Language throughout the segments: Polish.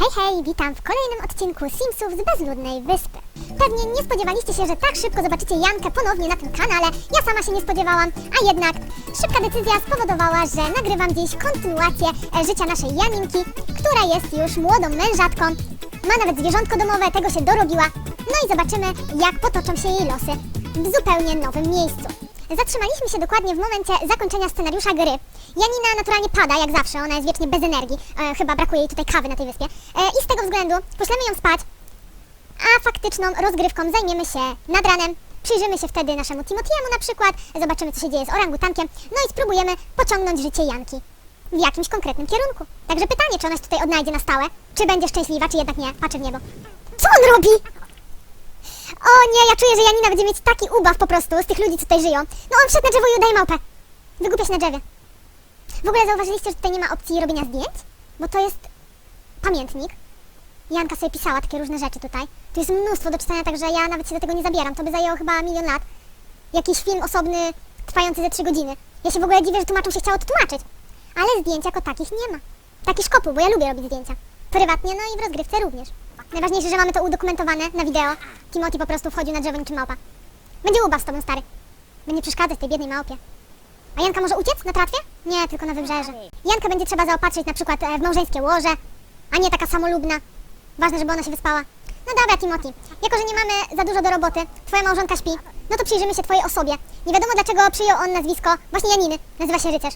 Hej, hej, witam w kolejnym odcinku Simsów z bezludnej wyspy. Pewnie nie spodziewaliście się, że tak szybko zobaczycie Jankę ponownie na tym kanale. Ja sama się nie spodziewałam, a jednak szybka decyzja spowodowała, że nagrywam dziś kontynuację e, życia naszej Janinki, która jest już młodą mężatką. Ma nawet zwierzątko domowe, tego się dorobiła. No i zobaczymy, jak potoczą się jej losy w zupełnie nowym miejscu. Zatrzymaliśmy się dokładnie w momencie zakończenia scenariusza gry. Janina naturalnie pada, jak zawsze, ona jest wiecznie bez energii. E, chyba brakuje jej tutaj kawy na tej wyspie. E, I z tego względu poślemy ją spać, a faktyczną rozgrywką zajmiemy się nad ranem. Przyjrzymy się wtedy naszemu Timotiemu na przykład, zobaczymy co się dzieje z orangutankiem, no i spróbujemy pociągnąć życie Janki w jakimś konkretnym kierunku. Także pytanie, czy ona się tutaj odnajdzie na stałe, czy będzie szczęśliwa, czy jednak nie, patrzę w niebo. Co on robi? O nie, ja czuję, że Janina będzie mieć taki ubaw po prostu z tych ludzi, co tutaj żyją. No on wszedł na drzewo i udaje małpę. Wygłupia się na drzewie. W ogóle zauważyliście, że tutaj nie ma opcji robienia zdjęć? Bo to jest pamiętnik. Janka sobie pisała takie różne rzeczy tutaj. Tu jest mnóstwo do czytania, także ja nawet się do tego nie zabieram. To by zajęło chyba milion lat. Jakiś film osobny, trwający ze trzy godziny. Ja się w ogóle dziwię, że tłumaczą się chciało to tłumaczyć. Ale zdjęć jako takich nie ma. Taki szkopuł, bo ja lubię robić zdjęcia. Prywatnie, no i w rozgrywce również. Najważniejsze, że mamy to udokumentowane na wideo. Timothy po prostu wchodził na drzewo niczym małpa. Będzie ubaw z tobą, stary. Będzie przeszkadzać tej biednej małpie. A Janka może uciec na tratwie? Nie, tylko na wybrzeże. Jankę będzie trzeba zaopatrzyć na przykład e, w małżeńskie łoże, a nie taka samolubna. Ważne, żeby ona się wyspała. No dobra, Timothy. Jako, że nie mamy za dużo do roboty, twoja małżonka śpi, no to przyjrzymy się twojej osobie. Nie wiadomo dlaczego przyjął on nazwisko właśnie Janiny. Nazywa się rycerz.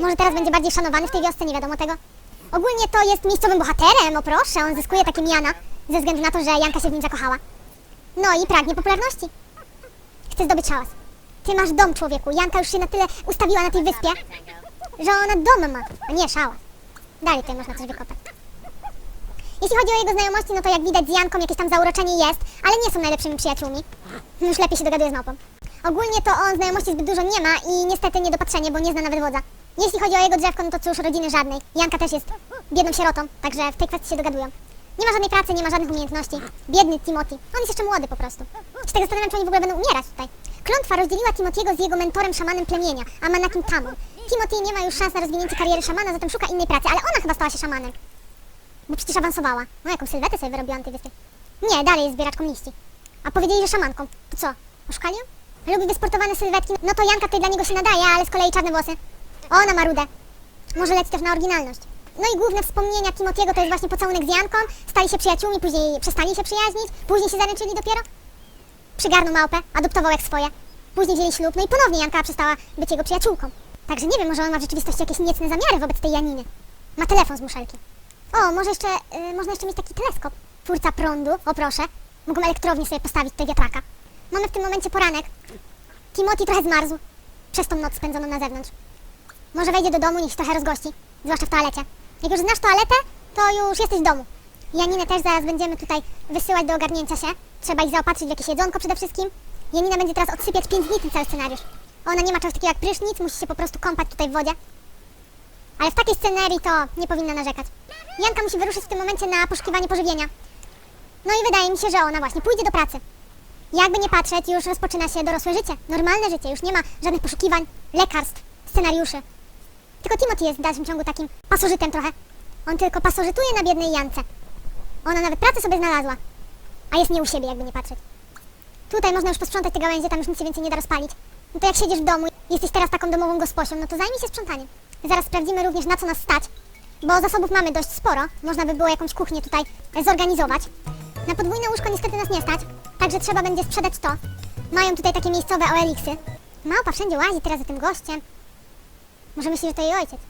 Może teraz będzie bardziej szanowany w tej wiosce, nie wiadomo tego. Ogólnie to jest miejscowym bohaterem, o proszę, on zyskuje takie miana ze względu na to, że Janka się w nim zakochała. No i pragnie popularności. Chce zdobyć hałas. Ty masz dom, człowieku. Janka już się na tyle ustawiła na tej wyspie, że ona dom ma, a nie szałas. Dalej tutaj można coś wykopać. Jeśli chodzi o jego znajomości, no to jak widać z Janką jakieś tam zauroczenie jest, ale nie są najlepszymi przyjaciółmi. Już lepiej się dogaduje z małpą. Ogólnie to on znajomości zbyt dużo nie ma i niestety niedopatrzenie, bo nie zna nawet wodza. Jeśli chodzi o jego drzewko, no to cóż, rodziny żadnej. Janka też jest biedną sierotą, także w tej kwestii się dogadują. Nie ma żadnej pracy, nie ma żadnych umiejętności. Biedny Timothy. On jest jeszcze młody po prostu. Się tak zastanawiam, czy oni w ogóle będą umierać tutaj. Klątwa rozdzieliła Timothy'ego z jego mentorem, szamanem plemienia, Amanakim Tamu. Timothy nie ma już szans na rozwinięcie kariery szamana, zatem szuka innej pracy, ale ona chyba stała się szamanem. Bo przecież awansowała. No jaką sylwetę sobie wyrobiła na tej wyspie. Nie, dalej jest zbieraczką liści. A powiedzieli, że szamanką. To co, oszukali ją? Lubi wysportowane sylwetki. No to Janka tutaj dla niego się nadaje, ale z kolei czarne włosy. Ona ma rudę. Może leci też na oryginalność. No i główne wspomnienia Timothy'ego to jest właśnie pocałunek z Janką. Stali się przyjaciółmi, później przestali się przyjaźnić, później się zaręczyli dopiero. Przygarnął małpę, adoptował jak swoje. Później wzięli ślub, no i ponownie Janka przestała być jego przyjaciółką. Także nie wiem, może on ma w rzeczywistości jakieś niecne zamiary wobec tej Janiny. Ma telefon z muszelki. O, może jeszcze, y, można jeszcze mieć taki teleskop. Twórca prądu, o proszę. Mogą elektrownię sobie postawić tutaj wiatraka. Mamy w tym momencie poranek. Timothy trochę zmarzł przez tą noc spędzoną na zewnątrz. Może wejdzie do domu, niech się trochę rozgości, zwłaszcza w toalecie. Jak już znasz toaletę, to już jesteś w domu. Janinę też zaraz będziemy tutaj wysyłać do ogarnięcia się. Trzeba ich zaopatrzyć w jakieś jedzonko przede wszystkim. Janina będzie teraz odsypiać 5 dni ten cały scenariusz. Ona nie ma czegoś takiego jak prysznic, musi się po prostu kąpać tutaj w wodzie. Ale w takiej scenerii to nie powinna narzekać. Janka musi wyruszyć w tym momencie na poszukiwanie pożywienia. No i wydaje mi się, że ona właśnie pójdzie do pracy. Jakby nie patrzeć, już rozpoczyna się dorosłe życie. Normalne życie, już nie ma żadnych poszukiwań, lekarstw, scenariuszy. Tylko Timothy jest w dalszym ciągu takim pasożytem trochę. On tylko pasożytuje na biednej Jance. Ona nawet pracę sobie znalazła, a jest nie u siebie, jakby nie patrzeć. Tutaj można już posprzątać te gałęzie, tam już nic się więcej nie da rozpalić. No to jak siedzisz w domu, jesteś teraz taką domową gosposią, no to zajmij się sprzątaniem. Zaraz sprawdzimy również, na co nas stać, bo zasobów mamy dość sporo. Można by było jakąś kuchnię tutaj zorganizować. Na podwójne łóżko niestety nas nie stać, także trzeba będzie sprzedać to. Mają tutaj takie miejscowe OLX-y. Małpa wszędzie łazi teraz za tym gościem. Może myśli, że to jej ojciec.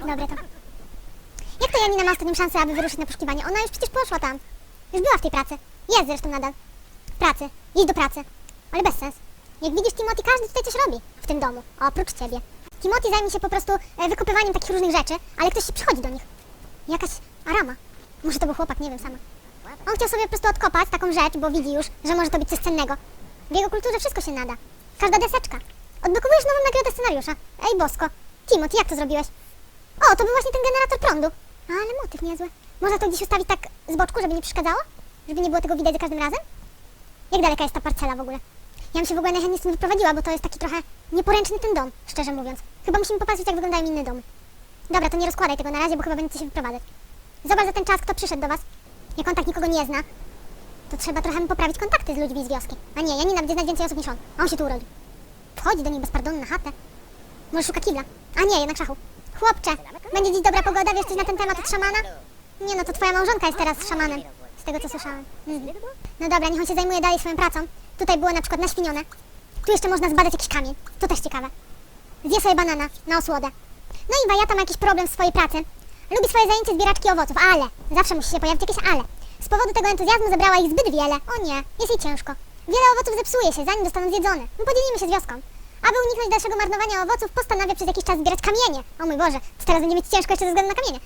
Dobre to. Jak to Janina ma ostatnią szansę, aby wyruszyć na poszukiwanie? Ona już przecież poszła tam. Już była w tej pracy. Jest zresztą nadal. W pracy. Idź do pracy. Ale bez sens. Jak widzisz, Timothy, każdy tutaj coś robi w tym domu, oprócz ciebie. Timothy zajmie się po prostu e, wykopywaniem takich różnych rzeczy, ale ktoś się przychodzi do nich. Jakaś arama. Może to był chłopak, nie wiem sama. On chciał sobie po prostu odkopać taką rzecz, bo widzi już, że może to być coś cennego. W jego kulturze wszystko się nada. Każda deseczka. Odblokowujesz nową nagrodę scenariusza. Ej, bosko. Timothy, jak to zrobiłeś? O, to był właśnie ten generator prądu. Ale motyw niezły. Można to gdzieś ustawić tak z boczku, żeby nie przeszkadzało? Żeby nie było tego widać za każdym razem? Jak daleka jest ta parcela w ogóle? Ja bym się w ogóle najchętniej stąd wyprowadziła, bo to jest taki trochę nieporęczny ten dom, szczerze mówiąc. Chyba musimy popatrzeć, jak wyglądają inne domy. Dobra, to nie rozkładaj tego na razie, bo chyba będziecie się wyprowadzać. Zobacz za ten czas, kto przyszedł do was. Jak on tak nikogo nie zna, to trzeba trochę poprawić kontakty z ludźmi z wioski. A nie, Janina będzie znać więcej osób niż on. A on się tu urodził. Wchodzi do niej bez pardonu na chatę. Może szuka kibla. A nie, jednak szachu. Chłopcze, będzie dziś dobra pogoda, wiesz coś na ten temat od szamana? Nie no, to twoja małżonka jest teraz szamanem. Z tego co słyszałem. Mhm. No dobra, niech on się zajmuje dalej swoją pracą. Tutaj było na przykład naświnione. Tu jeszcze można zbadać jakiś kamień. To też ciekawe. Zje sobie banana na osłodę. No i Wajata ma jakiś problem w swojej pracy. Lubi swoje zajęcie zbieraczki owoców, ale zawsze musi się pojawić jakieś ale. Z powodu tego entuzjazmu zebrała ich zbyt wiele. O nie, jest jej ciężko. Wiele owoców zepsuje się, zanim zostaną zjedzone. My podzielimy się z wioską. Aby uniknąć dalszego marnowania owoców, postanawia przez jakiś czas zbierać kamienie. O mój Boże, to teraz będzie mieć ciężko jeszcze ze względu na kamienie.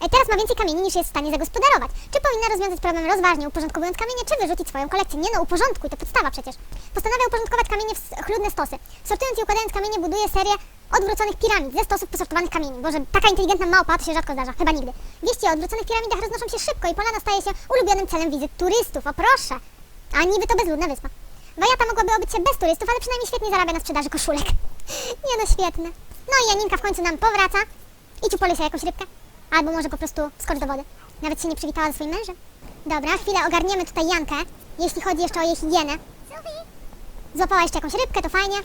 E, Teraz ma więcej kamieni niż jest w stanie zagospodarować. Czy powinna rozwiązać problem rozważnie, uporządkowując kamienie, czy wyrzucić swoją kolekcję? Nie no, uporządkuj, to podstawa przecież. Postanawia uporządkować kamienie w chludne stosy. Sortując i układając kamienie, buduje serię odwróconych piramid ze stosów posortowanych kamieni. Boże, taka inteligentna małpa to się rzadko zdarza, chyba nigdy. Wieści o odwróconych piramidach roznoszą się szybko i polana staje się ulubionym celem wizyt turystów, o proszę. A niby to bezludna wyspa. Wajata mogłaby obyć się bez turystów, ale przynajmniej świetnie zarabia na sprzedaży koszulek. Nie no, świetne. No i Janinka w końcu nam powraca. Idź upoluj sobie jakąś rybkę. Albo może po prostu skocz do wody. Nawet się nie przywitała ze swoim mężem. Dobra, chwilę ogarniemy tutaj Jankę, jeśli chodzi jeszcze o jej higienę. Złapała jeszcze jakąś rybkę, to fajnie.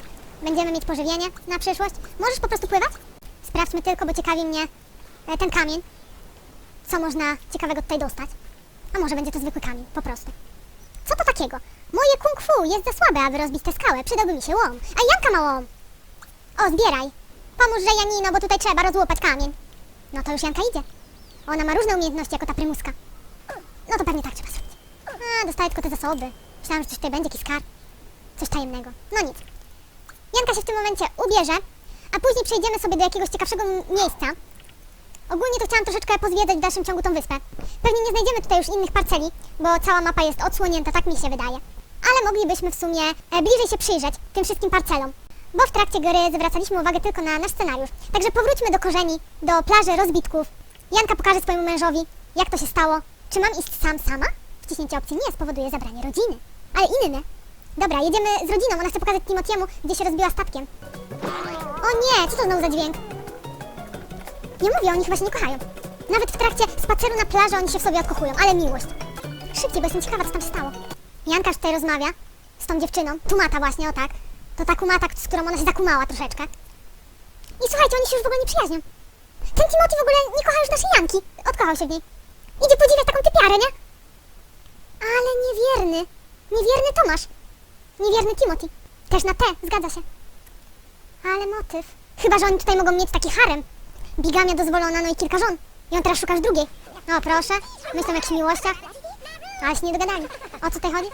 Będziemy mieć pożywienie na przyszłość. Możesz po prostu pływać? Sprawdźmy tylko, bo ciekawi mnie e, ten kamień. Co można ciekawego tutaj dostać? A może będzie to zwykły kamień, po prostu. Co to takiego? Moje kung fu jest za słabe, aby rozbić tę skałę. Przydałby mi się łom. A Janka ma łom. O, zbieraj. Pomóż Janino, bo tutaj trzeba rozłupać kamień. No to już Janka idzie. Ona ma różne umiejętności jako ta prymuska. No to pewnie tak trzeba zrobić. A, dostaję tylko te zasoby. Myślałam, że coś tutaj będzie, jakiś skarb. Coś tajemnego. No nic. Janka się w tym momencie ubierze, a później przejdziemy sobie do jakiegoś ciekawszego miejsca. Ogólnie to chciałam troszeczkę pozwiedzać w dalszym ciągu tą wyspę. Pewnie nie znajdziemy tutaj już innych parceli, bo cała mapa jest odsłonięta, tak mi się wydaje. Ale moglibyśmy w sumie e, bliżej się przyjrzeć tym wszystkim parcelom. Bo w trakcie gry zwracaliśmy uwagę tylko na nasz scenariusz. Także powróćmy do korzeni, do plaży rozbitków. Janka pokaże swojemu mężowi, jak to się stało. Czy mam iść sam sama? Wciśnięcie opcji nie spowoduje zabranie rodziny. Ale inne. Dobra, jedziemy z rodziną. Ona chce pokazać Timotiemu, gdzie się rozbiła statkiem. O nie, co to znowu za dźwięk? Nie mówię, oni chyba się nie kochają. Nawet w trakcie spaceru na plaży oni się w sobie odkochują, ale miłość. Szybciej, bo jestem ciekawa, co tam się stało. Janka już tutaj rozmawia z tą dziewczyną, Tumata właśnie, o tak. To ta kumata, z którą ona się zakumała troszeczkę. I słuchajcie, oni się już w ogóle nie przyjaźnią. Ten Timothy w ogóle nie kocha już naszej Janki. Odkochał się w niej. Idzie podziwiać taką typiarę, nie? Ale niewierny. Niewierny Tomasz. Niewierny Timothy. Też na T, zgadza się. Ale motyw. Chyba, że oni tutaj mogą mieć taki harem. Bigamia dozwolona, no i kilka żon. I on teraz szukasz drugiej. O, proszę. Myślą o jakichś miłościach. Ale się nie dogadali. O co tutaj chodzi?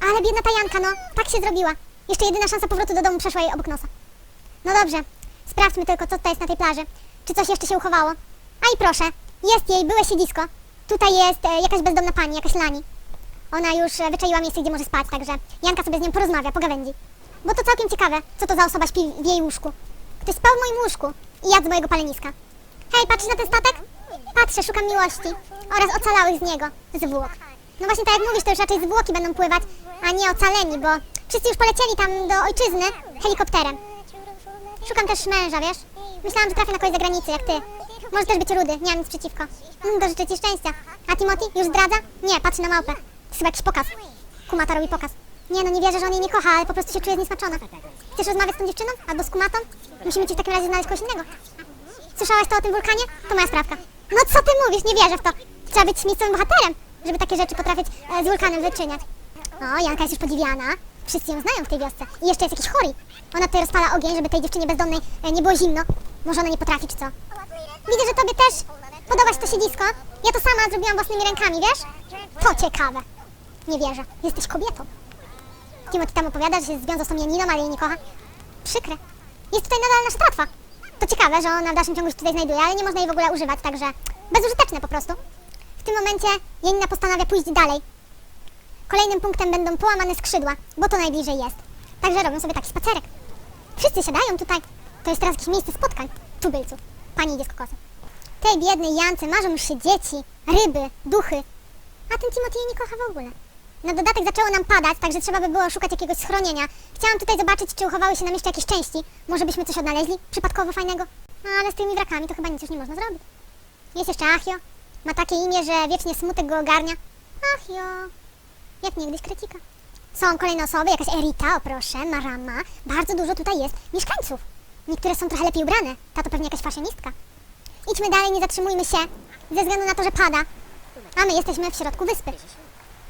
Ale biedna ta Janka, no. Tak się zrobiła. Jeszcze jedyna szansa powrotu do domu przeszła jej obok nosa. No dobrze. Sprawdźmy tylko, co tutaj jest na tej plaży. Czy coś jeszcze się uchowało. A i proszę. Jest jej byłe siedzisko. Tutaj jest e, jakaś bezdomna pani, jakaś Lani. Ona już e, wyczaiła miejsce, gdzie może spać, także Janka sobie z nią porozmawia, pogawędzi. Bo to całkiem ciekawe, co to za osoba śpi w jej łóżku. Ktoś spał w moim łóżku i jadł z mojego paleniska. Hej, patrzysz na ten statek? Patrzę, szukam miłości oraz ocalałych z niego zwłok. No właśnie tak jak mówisz, to już raczej zwłoki będą pływać, a nie ocaleni, bo wszyscy już polecieli tam do ojczyzny helikopterem. Szukam też męża, wiesz? Myślałam, że trafię na kogoś z zagranicy, jak ty. Może też być rudy, nie mam nic przeciwko. Mm, ci szczęścia. A Timothy już zdradza? Nie, patrzy na małpę. To chyba jakiś pokaz. Kumata robi pokaz. Nie no, nie wierzę, że on jej nie kocha, ale po prostu się czuje zniesmaczona. Chcesz rozmawiać z tą dziewczyną? Albo z kumatą? Musimy ci w takim razie znaleźć kogoś innego. Słyszałaś to o tym wulkanie? To moja sprawka. No co ty mówisz? Nie wierzę w to. Trzeba być miejscowym bohaterem, żeby takie rzeczy potrafić e, z wulkanem wyczyniać. O, Janka jest już podziwiana. Wszyscy ją znają w tej wiosce. I jeszcze jest jakiś chory. Ona tutaj rozpala ogień, żeby tej dziewczynie bezdomnej e, nie było zimno. Może ona nie potrafi, czy co? Widzę, że tobie też podoba się to siedzisko. Ja to sama zrobiłam własnymi rękami, wiesz? To ciekawe. Nie wierzę. Jesteś kobietą. Timothy tam opowiada, że się związał z tą Janiną, ale jej nie kocha. Przykre. Jest tutaj nadal nasza tratwa. To ciekawe, że ona w dalszym ciągu się tutaj znajduje, ale nie można jej w ogóle używać, także bezużyteczne po prostu. W tym momencie Janina postanawia pójść dalej. Kolejnym punktem będą połamane skrzydła, bo to najbliżej jest. Także robią sobie taki spacerek. Wszyscy siadają tutaj. To jest teraz jakieś miejsce spotkań. Tubylców. Pani idzie z kokosem. Tej biednej Jance marzą już się dzieci, ryby, duchy. A ten Timothy jej nie kocha w ogóle. Na dodatek zaczęło nam padać, także trzeba by było szukać jakiegoś schronienia. Chciałam tutaj zobaczyć, czy uchowały się nam jeszcze jakieś części. Może byśmy coś odnaleźli przypadkowo fajnego. No, ale z tymi wrakami to chyba nic już nie można zrobić. Jest jeszcze Achio. Ma takie imię, że wiecznie smutek go ogarnia. Achio. Jak niegdyś krytyka. Są kolejne osoby, jakaś Erita, o proszę, Marama. Bardzo dużo tutaj jest mieszkańców. Niektóre są trochę lepiej ubrane. Ta to pewnie jakaś fashionistka. Idźmy dalej, nie zatrzymujmy się. Ze względu na to, że pada. A my jesteśmy w środku wyspy.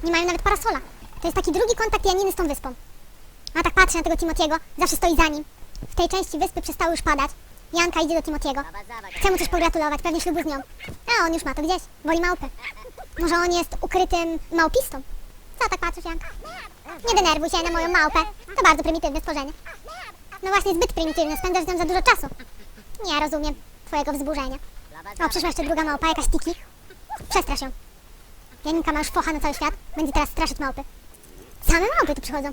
Nie mają nawet parasola. To jest taki drugi kontakt Janiny z tą wyspą. A tak patrzę na tego Timotiego, zawsze stoi za nim. W tej części wyspy przestało już padać. Janka idzie do Timotiego. Chce mu coś pogratulować, pewnie ślubu z nią. A on już ma to gdzieś, woli małpę. Może on jest ukrytym małpistą? Co tak patrzysz, Janka? Nie denerwuj się na moją małpę. To bardzo prymitywne stworzenie. No właśnie, zbyt prymitywne, spędzasz z nią za dużo czasu. Nie rozumiem twojego wzburzenia. O, przyszła jeszcze druga małpa, jakaś tiki. Przestrasz ją. Janinka ma już focha na cały świat, będzie teraz straszyć małpy. Same małpy tu przychodzą.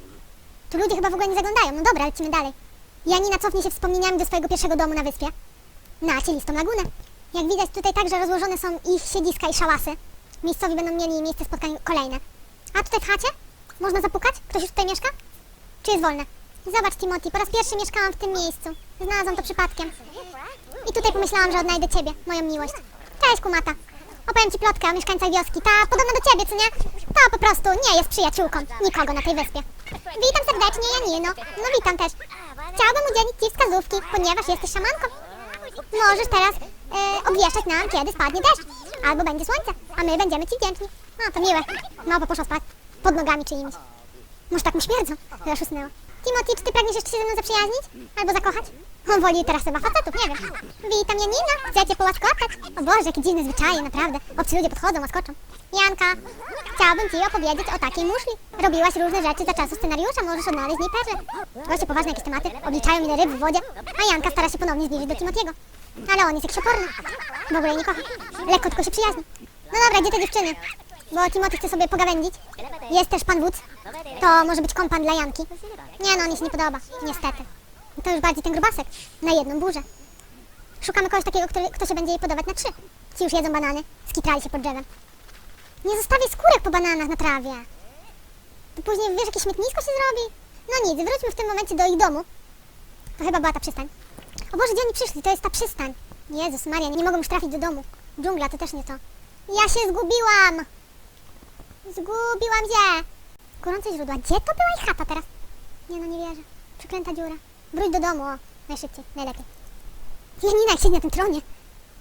Tu ludzie chyba w ogóle nie zaglądają. No dobra, lecimy dalej. Janina cofnie się wspomnieniami do swojego pierwszego domu na wyspie. Na cielistą lagunę. Jak widać tutaj także rozłożone są ich siedziska i szałasy. Miejscowi będą mieli miejsce spotkań kolejne. A tutaj w chacie? Można zapukać? Ktoś już tutaj mieszka? Czy jest wolne? Zobacz Timothy, po raz pierwszy mieszkałam w tym miejscu. Znalazłam to przypadkiem. I tutaj pomyślałam, że odnajdę ciebie, moją miłość. Cześć kumata. Opowiem ci plotkę o mieszkańcach wioski. Ta podobna do ciebie, co nie? Ta po prostu nie jest przyjaciółką nikogo na tej wyspie. Witam serdecznie, Janino. No witam też. Chciałabym udzielić ci wskazówki, ponieważ jesteś szamanką. Możesz teraz e, obwieszczać nam, kiedy spadnie deszcz. Albo będzie słońce, a my będziemy ci wdzięczni. No to miłe. Małpa poszła spać. Pod nogami czyimiś. Może tak mu śmierdzą, aż usnęła. Timothy, czy ty pragniesz jeszcze się ze mną zaprzyjaźnić? Albo zakochać? On woli teraz chyba facetów, nie wiem. Witam Janina, chcę cię połaskotać. O Boże, jakie dziwne zwyczaje, naprawdę. Obcy ludzie podchodzą, łaskoczą. Janka, chciałabym ci opowiedzieć o takiej muszli. Robiłaś różne rzeczy za czasu scenariusza, możesz odnaleźć w niej perle. Goście poważne jakieś tematy, obliczają ile ryb w wodzie, a Janka stara się ponownie zbliżyć do Timothy'ego. Ale on jest jakiś oporny. W ogóle jej nie kocha. Lekko tylko się przyjaźni. No dobra, gdzie te dziewczyny? Bo Timothy chce sobie pogawędzić. Jest też pan wódz. To może być kompan dla Janki. Nie no, on się nie podoba, niestety. To już bardziej ten grubasek. Na jedną burzę. Szukamy kogoś takiego, który, kto się będzie jej podobać na trzy. Ci już jedzą banany, skitrali się pod drzewem. Nie zostawię skórek po bananach na trawie. To później, wiesz, jakie śmietnisko się zrobi? No nic, wróćmy w tym momencie do ich domu. To chyba była ta przystań. O Boże, gdzie oni przyszli? To jest ta przystań. Jezus Maria, nie mogą już trafić do domu. Dżungla to też nie to. Ja się zgubiłam! Zgubiłam się! Gorące źródła. Gdzie to była ich chata teraz? Nie no, nie wierzę. Przeklęta dziura. Wróć do domu, o. Najszybciej, najlepiej. Janina, siedzi na tym tronie.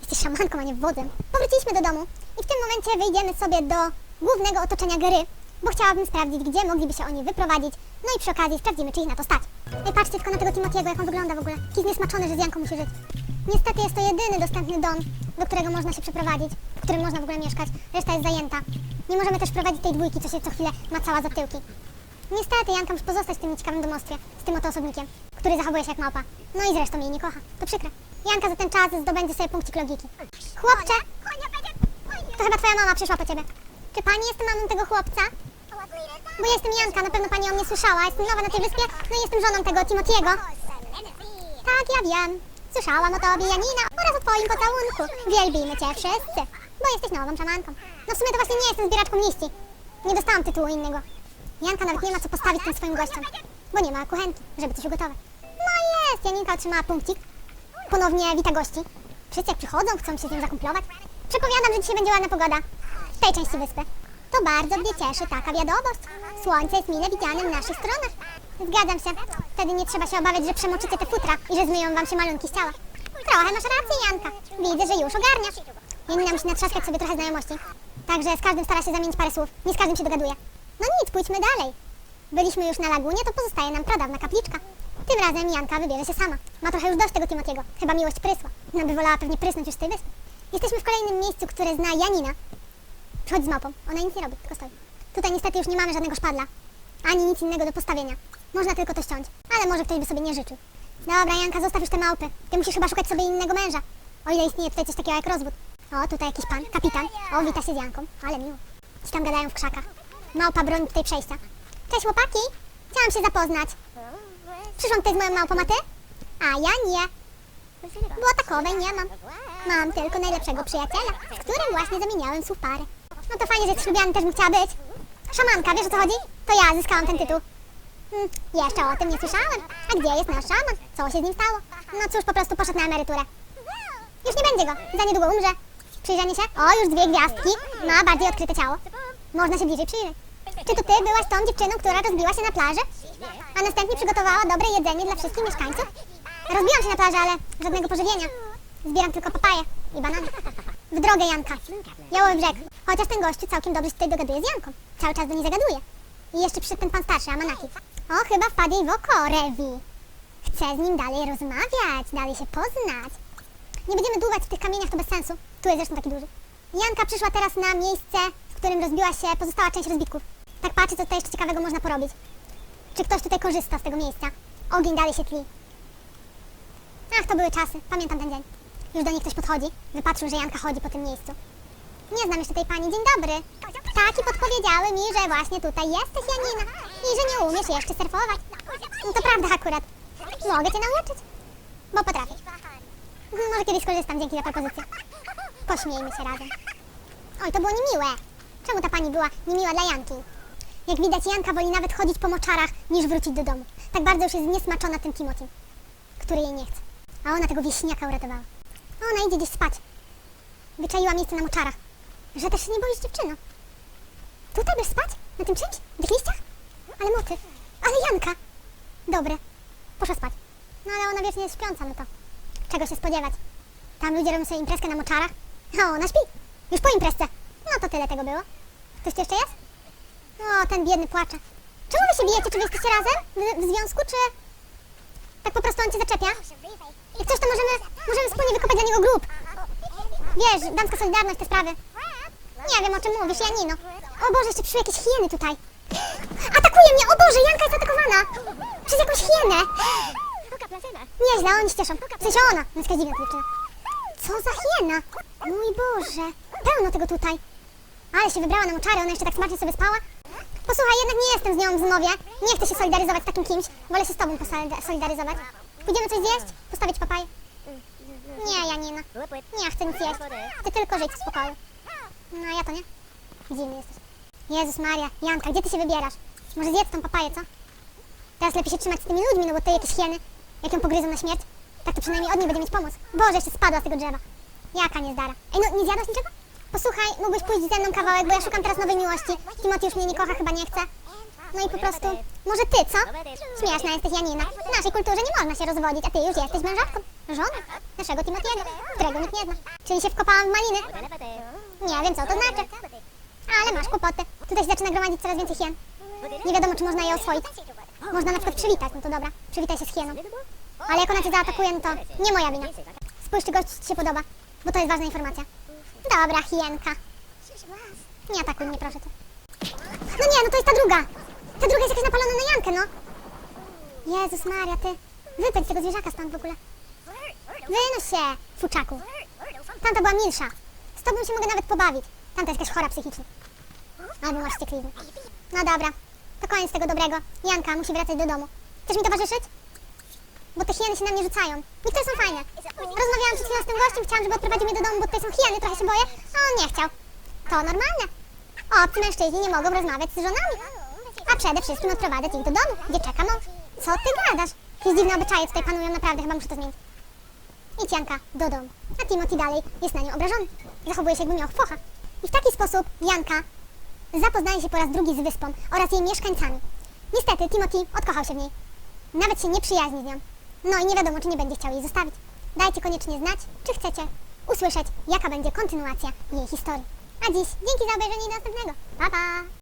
Jesteś szamanką, a nie wodzem. Powróciliśmy do domu i w tym momencie wyjdziemy sobie do głównego otoczenia gry, bo chciałabym sprawdzić, gdzie mogliby się oni wyprowadzić. No i przy okazji sprawdzimy, czy ich na to stać. Ej, patrzcie tylko na tego Timotiego, jak on wygląda w ogóle. Taki zniesmaczony, że z Janką musi żyć. Niestety jest to jedyny dostępny dom, do którego można się przeprowadzić, w którym można w ogóle mieszkać. Reszta jest zajęta. Nie możemy też prowadzić tej dwójki, co się co chwilę macała za tyłki. Niestety, Janka musi pozostać w tym nieciekawym domostwie, z tym oto osobnikiem, który zachowuje się jak małpa. No i zresztą jej nie kocha. To przykre. Janka za ten czas zdobędzie sobie punkcik logiki. Chłopcze! To chyba twoja mama przyszła po ciebie. Czy pani jest mamą tego chłopca? Bo jestem Janka, na pewno pani o mnie słyszała. Jestem nowa na tej wyspie, no i jestem żoną tego Timotiego. Tak, ja wiem. Słyszałam o tobie, Janina, oraz o twoim pocałunku. Wielbijmy cię wszyscy, bo jesteś nową szamanką. No w sumie to właśnie nie jestem zbieraczką liści. Nie dostałam tytułu innego. Janka nawet nie ma co postawić tym swoim gościom, bo nie ma kuchenki, żeby coś ugotować. No jest, Janinka otrzymała punkcik. Ponownie wita gości. Wszyscy jak przychodzą, chcą się z nią zakumplować. Przepowiadam, że dzisiaj będzie ładna pogoda w tej części wyspy. To bardzo mnie cieszy taka wiadomość. Słońce jest mile widziane w naszych stronach. Zgadzam się. Wtedy nie trzeba się obawiać, że przemoczycie te futra i że zmyją wam się malunki z ciała. Trochę masz rację, Janka. Widzę, że już ogarniasz. Janina musi natrzaskać sobie trochę znajomości. Także z każdym stara się zamienić parę słów. Nie z każdym się dogaduje. No nic, pójdźmy dalej. Byliśmy już na lagunie, to pozostaje nam pradawna kapliczka. Tym razem Janka wybierze się sama. Ma trochę już dość tego Timotiego. Chyba miłość prysła. Ona by wolała pewnie prysnąć już z tej wyspy. Jesteśmy w kolejnym miejscu, które zna Janina. Przychodzi z małpą. Ona nic nie robi, tylko stoi. Tutaj niestety już nie mamy żadnego szpadla. Ani nic innego do postawienia. Można tylko to ściąć. Ale może ktoś by sobie nie życzył. Dobra, Janka, zostaw już te małpy. Ty musisz chyba szukać sobie innego męża. O ile istnieje tutaj coś takiego jak rozwód. O, tutaj jakiś pan, kapitan. O, wita się z Janką. Ale miło. Ci tam gadają w krzakach. Małpa broni tutaj przejścia. Cześć chłopaki! Chciałam się zapoznać. Przyszłam tutaj z moją małpą, a ty? A ja nie. Bo takowej nie mam. Mam tylko najlepszego przyjaciela, z którym właśnie zamieniałem słów parę. No to fajnie, że ślubiany też bym chciała być. Szamanka, wiesz o co chodzi? To ja zyskałam ten tytuł. Hmm, jeszcze o tym nie słyszałem. A gdzie jest nasz szaman? Co się z nim stało? No cóż, po prostu poszedł na emeryturę. Już nie będzie go. Za niedługo umrze. Przyjrzenie się. O, już dwie gwiazdki. Ma bardziej odkryte ciało. Można się bliżej przyjrzeć. Czy to ty byłaś tą dziewczyną, która rozbiła się na plaży? A następnie przygotowała dobre jedzenie dla wszystkich mieszkańców? Rozbiłam się na plaży, ale żadnego pożywienia. Zbieram tylko papaje i banany. W drogę, Janka. Jałowy brzeg. Chociaż ten gościu całkiem dobrze się tutaj dogaduje z Janką. Cały czas do niej zagaduje. I jeszcze przyszedł ten pan starszy, Amanaki. O, chyba wpadł jej w oko, Rewi. Chcę z nim dalej rozmawiać, dalej się poznać. Nie będziemy dłuwać w tych kamieniach, to bez sensu. Tu jest zresztą taki duży. Janka przyszła teraz na miejsce, w którym rozbiła się pozostała część rozbitków. Tak patrzy, co tutaj jeszcze ciekawego można porobić. Czy ktoś tutaj korzysta z tego miejsca? Ogień dalej się tli. Ach, to były czasy. Pamiętam ten dzień. Już do niej ktoś podchodzi. Wypatrzył, że Janka chodzi po tym miejscu. Nie znam jeszcze tej pani. Dzień dobry. Taki podpowiedziały mi, że właśnie tutaj jesteś, Janina. I że nie umiesz jeszcze surfować. No to prawda akurat. Mogę cię nauczyć. Bo potrafię. Może kiedyś skorzystam dzięki za propozycję. Pośmiejmy się razem. Oj, to było niemiłe. Czemu ta pani była niemiła dla Janki? Jak widać, Janka woli nawet chodzić po moczarach, niż wrócić do domu. Tak bardzo już jest zniesmaczona tym Timotim, który jej nie chce. A ona tego wieśniaka uratowała. Ona idzie gdzieś spać. Wyczaiła miejsce na moczarach. Że też się nie boisz, dziewczyno. Tutaj będziesz spać? Na tym czymś? W tych liściach? Ale motyw. Ale Janka! Dobre. Poszła spać. No ale ona wiecznie jest śpiąca, no to czego się spodziewać. Tam ludzie robią sobie imprezkę na moczarach, a ona śpi. Już po imprezce. No to tyle tego było. Ktoś tu jeszcze jest? O, ten biedny płacze. Czemu wy się bijecie? Czy wy jesteście razem? W, w związku, czy... Tak po prostu on cię zaczepia? Jak coś, to możemy, możemy wspólnie wykopać dla niego grób. Wiesz, damska solidarność, te sprawy. Nie wiem, o czym mówisz, Janino. O Boże, jeszcze przyszły jakieś hieny tutaj. Atakuje mnie! O Boże, Janka jest atakowana! Przez jakąś hienę! Nieźle, oni się cieszą. W sensie ona, no jest dziwna dziewczyna. Co za hiena? Mój Boże, pełno tego tutaj. Ale się wybrała na moczary, ona jeszcze tak smacznie sobie spała. Posłuchaj, jednak nie jestem z nią w zmowie. Nie chcę się solidaryzować z takim kimś. Wolę się z tobą posolidaryzować. Pójdziemy coś zjeść? Postawić papaję? Nie, Janina. Nie chcę nic jeść. Chcę tylko żyć w spokoju. No, ja to nie. Dziwny jesteś. Jezus Maria, Janka, gdzie ty się wybierasz? Może zjedz tą papaję, co? Teraz lepiej się trzymać z tymi ludźmi, no bo tutaj jakieś hieny, jak ją pogryzą na śmierć, tak to przynajmniej od niej będzie mieć pomoc. Boże, jeszcze spadła z tego drzewa. Jaka niezdara. Ej, no nie zjadłaś niczego? Posłuchaj, mógłbyś pójść ze mną kawałek, bo ja szukam teraz nowej miłości. Timothy już mnie nie kocha, chyba nie chce. No i po prostu, może ty, co? Śmieszna jesteś, Janina. W naszej kulturze nie można się rozwodzić, a ty już jesteś mężatką. Żoną naszego Timothy'ego, którego nikt nie zna. Czyli się wkopałam w maliny. Nie wiem, co to znaczy. Ale masz kłopoty. Tutaj się zaczyna gromadzić coraz więcej hien. Nie wiadomo, czy można je oswoić. Można na przykład przywitać, no to dobra. Przywitaj się z hieną. Ale jak ona cię zaatakuje, no to nie moja wina. Spójrz, czy gość ci się podoba, bo to jest ważna informacja. Dobra, hienka. Nie atakuj mnie, proszę cię. No nie, no to jest ta druga. Ta druga jest jakaś napalona na Jankę, no. Jezus Maria, ty. Wypędź tego zwierzaka stąd w ogóle. Wynoś się, fuczaku. Tamta była milsza. Z tobą się mogę nawet pobawić. Tamta jest jakaś chora psychicznie. Albo masz wścieklizny. No dobra, to koniec tego dobrego. Janka musi wracać do domu. Chcesz mi towarzyszyć? Bo te hieny się na mnie rzucają. Niektóre są fajne. Rozmawiałam przed chwilą z tym gościem, chciałam, żeby odprowadził mnie do domu, bo tutaj są hieny, trochę się boję, a on nie chciał. To normalne. Obcy mężczyźni nie mogą rozmawiać z żonami. A przede wszystkim odprowadzać ich do domu, gdzie czeka mąż. Co ty gadasz? Jakieś dziwne obyczaje tutaj panują, naprawdę, chyba muszę to zmienić. Idź Janka do domu. A Timothy dalej jest na nią obrażony. Zachowuje się jakby miał focha. I w taki sposób Janka zapoznaje się po raz drugi z wyspą oraz jej mieszkańcami. Niestety Timothy odkochał się w niej. Nawet się nie przyjaźni z nią. No i nie wiadomo, czy nie będzie chciał jej zostawić. Dajcie koniecznie znać, czy chcecie usłyszeć, jaka będzie kontynuacja jej historii. A dziś dzięki za obejrzenie i do następnego. Pa, pa!